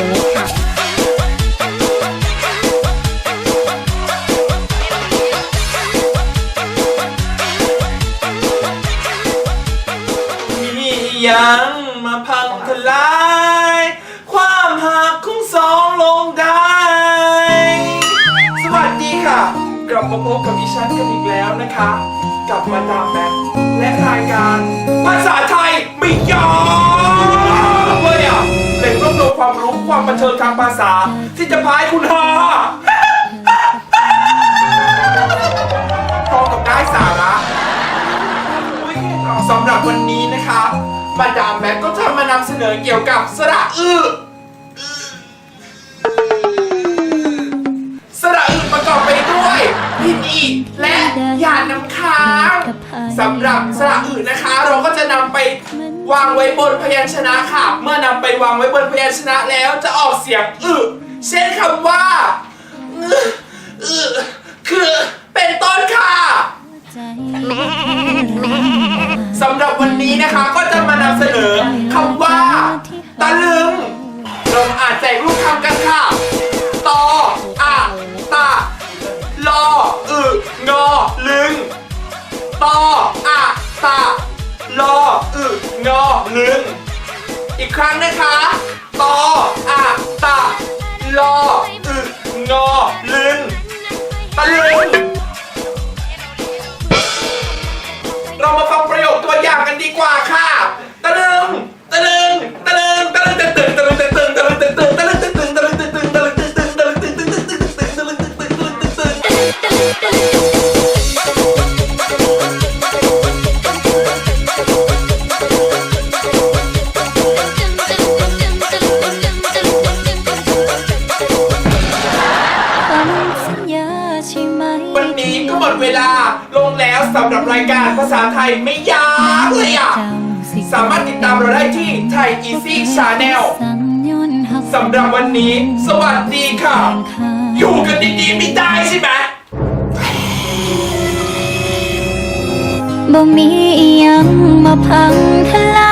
งนี้ค่ะ มียังมาพังทลาย ความหักของสองลงได้ สวัสดีค่ะ กลับมาพบกับดิฉันกันอีกแล้วนะคะ กับมาดามแม็กและรายการ ชนทางภาษา ที่จะพายคุณหาพอกับได้สาระสำหรับวันนี้นะคะ มาดามแม็กก็จะมานำเสนอเกี่ยวกับสระอือสระอึประกอบไปด้วยพินอีและยาน้ำค้างสำหรับสระอึนะคะ เราก็จะนำไป วางไว้บนพยัญชนะค่ะ เมื่อนำไปวางไว้บนพยัญชนะแล้วจะออกเสียงอึเช่นคำว่าอึอึคือเป็นต้นค่ะสำหรับวันนี้นะคะก็จะมานำเสนอคำว่า ตะลึงลองอ่านแจกรูปคำกันค่ะตออะตะลออึงอลึงตออะตะ ลออึงอลึง อีกครั้งนะคะตออ่า ดเวลาลงแล้วสำหรับรายการภาษาไทยไม่ยากเลยอะ สามารถติดตามเราได้ที่ไทย Easy Channel สำหรับวันนี้ สวัสดีค่ะ อยู่กันดีๆไม่ได้ใช่ไหมบ่มียังมาพังทลาย